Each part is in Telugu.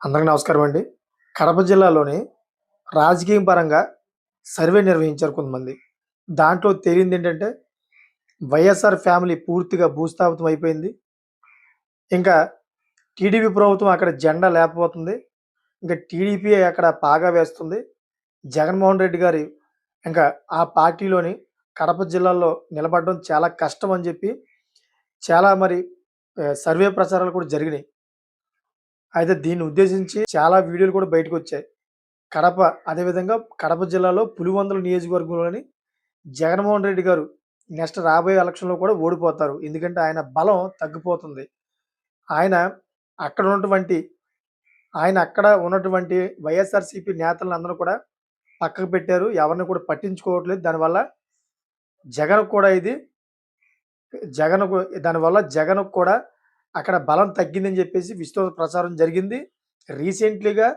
అందరికీ నమస్కారం అండి. కడప జిల్లాలోని రాజకీయ పరంగా సర్వే నిర్వహించారు కొంతమంది. దాంట్లో తేలింది ఏంటంటే వైఎస్ఆర్ ఫ్యామిలీ పూర్తిగా భూస్థాపితం అయిపోయింది. ఇంకా టీడీపీ ప్రభుత్వం అక్కడ జెండా లేకపోతుంది ఇంకా టీడీపీ అక్కడ పాగా వేస్తుంది. జగన్మోహన్ రెడ్డి గారి ఇంకా ఆ పార్టీలోని కడప జిల్లాలో నిలబడడం చాలా కష్టం అని చెప్పి చాలా మరి సర్వే ప్రచారాలు కూడా జరిగినాయి. అయితే దీన్ని ఉద్దేశించి చాలా వీడియోలు కూడా బయటకు వచ్చాయి కడప అదేవిధంగా కడప జిల్లాలో పులివందల నియోజకవర్గంలోని జగన్మోహన్ రెడ్డి గారు నెక్స్ట్ రాబోయే ఎలక్షన్లో కూడా ఓడిపోతారు. ఎందుకంటే ఆయన బలం తగ్గిపోతుంది. ఆయన అక్కడ ఉన్నటువంటి ఆయన అక్కడ ఉన్నటువంటి వైఎస్ఆర్సీపీ నేతలను కూడా పక్కకు పెట్టారు. ఎవరిని కూడా పట్టించుకోవట్లేదు. దానివల్ల జగన్ కూడా ఇది జగన్ దానివల్ల జగన్ కూడా అక్కడ బలం తగ్గిందని చెప్పేసి విస్తృత ప్రచారం జరిగింది. రీసెంట్లీగా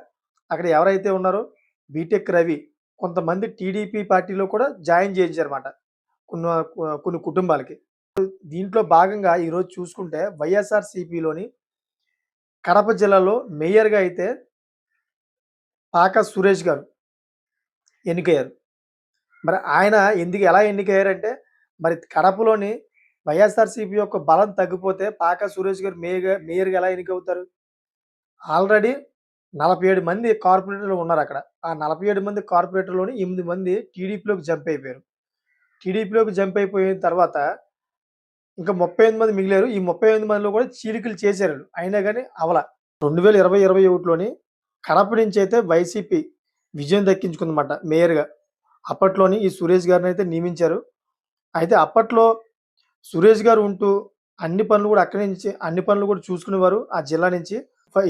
అక్కడ ఎవరైతే ఉన్నారో బీటెక్ రవి కొంతమంది టీడీపీ పార్టీలో కూడా జాయిన్ చేయించారన్నమాట. కొన్ని కొన్ని కుటుంబాలకి. దీంట్లో భాగంగా ఈరోజు చూసుకుంటే వైఎస్ఆర్ సిపిలోని కడప జిల్లాలో మేయర్గా అయితే పాక సురేష్ గారు ఎన్నికయ్యారు. మరి ఆయన ఎందుకు ఎలా ఎన్నికయ్యారంటే మరి కడపలోని వైఎస్ఆర్సీపీ యొక్క బలం తగ్గిపోతే పాక సురేష్ గారు మేయర్ మేయర్గా ఎలా ఎన్నికవుతారు? ఆల్రెడీ నలభై ఏడు మంది కార్పొరేటర్లు ఉన్నారు అక్కడ. ఆ నలభై ఏడు మంది కార్పొరేటర్లోని ఎనిమిది మంది టీడీపీలోకి జంప్ అయిపోయారు. టీడీపీలోకి జంప్ అయిపోయిన తర్వాత ఇంకా ముప్పై ఎనిమిది మంది మిగిలారు. ఈ ముప్పై ఎనిమిది మందిలో కూడా చీలికలు చేశారు అయినా కానీ అవల. రెండు వేల ఇరవై ఇరవై ఒకటిలోని కడప నుంచి అయితే వైసీపీ విజయం దక్కించుకుందన్నమాట మేయర్గా. అప్పట్లోని ఈ సురేష్ గారిని అయితే నియమించారు. అయితే అప్పట్లో సురేష్ గారు ఉంటూ అన్ని పనులు కూడా అక్కడి నుంచి అన్ని పనులు కూడా చూసుకునేవారు ఆ జిల్లా నుంచి.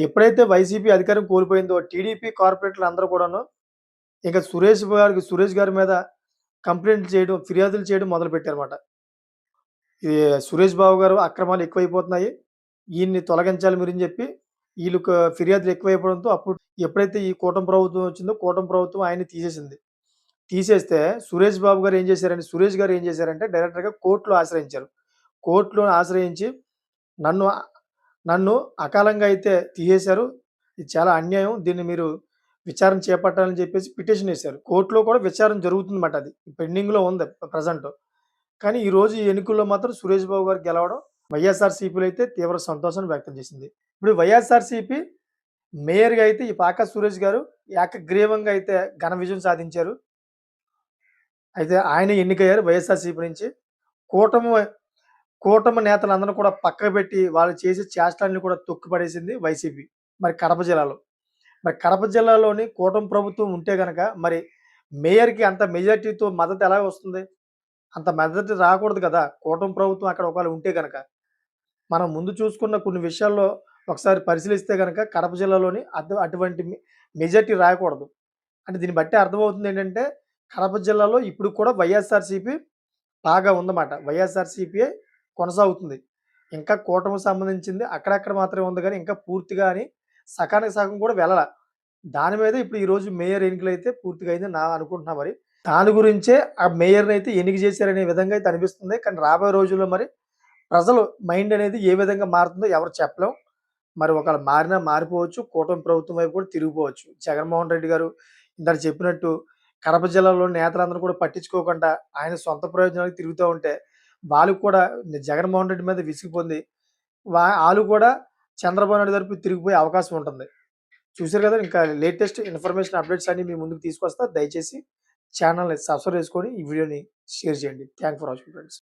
ఎప్పుడైతే వైసీపీ అధికారం కోల్పోయిందో టీడీపీ కార్పొరేటర్లు అందరూ కూడాను ఇంకా సురేష్ గారికి సురేష్ గారి మీద కంప్లైంట్ చేయడం ఫిర్యాదులు చేయడం మొదలుపెట్టారన్నమాట. ఇది సురేష్ బాబు గారు అక్రమాలు ఎక్కువైపోతున్నాయి. ఈయన్ని తొలగించాలి మీరు అని చెప్పి వీళ్ళకి ఫిర్యాదులు ఎక్కువైపోవడంతో అప్పుడు ఎప్పుడైతే ఈ కూటమి ప్రభుత్వం వచ్చిందో కూటమి ప్రభుత్వం ఆయన్ని తీసేసింది. తీసేస్తే సురేష్ బాబు గారు ఏం చేశారంటే సురేష్ గారు ఏం చేశారంటే డైరెక్టర్గా కోర్టులో ఆశ్రయించారు. కోర్టులో ఆశ్రయించి నన్ను నన్ను అకాలంగా అయితే తీసేశారు. ఇది చాలా అన్యాయం. దీన్ని మీరు విచారణ చేపట్టాలని చెప్పేసి పిటిషన్ వేశారు. కోర్టులో కూడా విచారణ జరుగుతుందన్నమాట అది. పెండింగ్లో ఉంది ప్రజెంట్. కానీ ఈరోజు ఈ ఎన్నికల్లో మాత్రం సురేష్ బాబు గారు గెలవడం వైఎస్ఆర్సీపీలో అయితే తీవ్ర సంతోషాన్ని వ్యక్తం చేసింది. ఇప్పుడు వైఎస్ఆర్సీపీ మేయర్గా అయితే ఈ పాక సురేష్ గారు ఏకగ్రీవంగా అయితే ఘన విజయం సాధించారు. అయితే ఆయన ఎన్నికయ్యారు వైఎస్ఆర్సీపీ నుంచి. కూటమి కూటమి నేతలందరూ కూడా పక్కకు పెట్టి వాళ్ళు చేసే చేష్టలన్నీ కూడా తొక్కుపడేసింది వైసీపీ. మరి కడప జిల్లాలో. మరి కడప జిల్లాలోని కూటమి ప్రభుత్వం ఉంటే కనుక మరి మేయర్కి అంత మెజార్టీతో మద్దతు ఎలా వస్తుంది? అంత మద్దతు రాకూడదు కదా! కూటమి ప్రభుత్వం అక్కడ ఒకవేళ ఉంటే కనుక మనం ముందు చూసుకున్న కొన్ని విషయాల్లో ఒకసారి పరిశీలిస్తే కనుక కడప జిల్లాలోని అటువంటి మెజార్టీ రాయకూడదు అంటే దీన్ని బట్టి అర్థమవుతుంది ఏంటంటే కడప జిల్లాలో ఇప్పుడు కూడా వైఎస్ఆర్సీపీ బాగా ఉందన్నమాట. వైఎస్ఆర్సీపీ కొనసాగుతుంది. ఇంకా కూటమికి సంబంధించింది అక్కడక్కడ మాత్రమే ఉంది కానీ ఇంకా పూర్తిగా అని సకానికి సగం కూడా వెళ్ళాల. దాని మీద ఇప్పుడు ఈరోజు మేయర్ ఎన్నికలు అయితే పూర్తిగా అయింది నా అనుకుంటున్నా మరి. దాని గురించే ఆ మేయర్ని అయితే ఎన్నిక చేశారనే విధంగా అయితే అనిపిస్తుంది. కానీ రాబోయే రోజుల్లో మరి ప్రజలు మైండ్ అనేది ఏ విధంగా మారుతుందో ఎవరు చెప్పలేం. మరి ఒకవేళ మారినా మారిపోవచ్చు. కూటమి ప్రభుత్వం వైపు కూడా తిరిగిపోవచ్చు. జగన్మోహన్ రెడ్డి గారు ఇందాక చెప్పినట్టు కడప జిల్లాలో నేతలందరూ కూడా పట్టించుకోకుండా ఆయన సొంత ప్రయోజనాలకు తిరుగుతూ ఉంటే వాళ్ళు కూడా జగన్మోహన్ రెడ్డి మీద విసిగిపోంది వా వాళ్ళు కూడా చంద్రబాబు నాయుడు తరపు తిరిగిపోయే అవకాశం ఉంటుంది. చూసారు కదా ఇంకా లేటెస్ట్ ఇన్ఫర్మేషన్ అప్డేట్స్ అన్ని మీ ముందుకు తీసుకొస్తా. దయచేసి ఛానల్ని సబ్స్క్రైబ్ చేసుకొని ఈ వీడియోని షేర్ చేయండి. Thank for watching friends.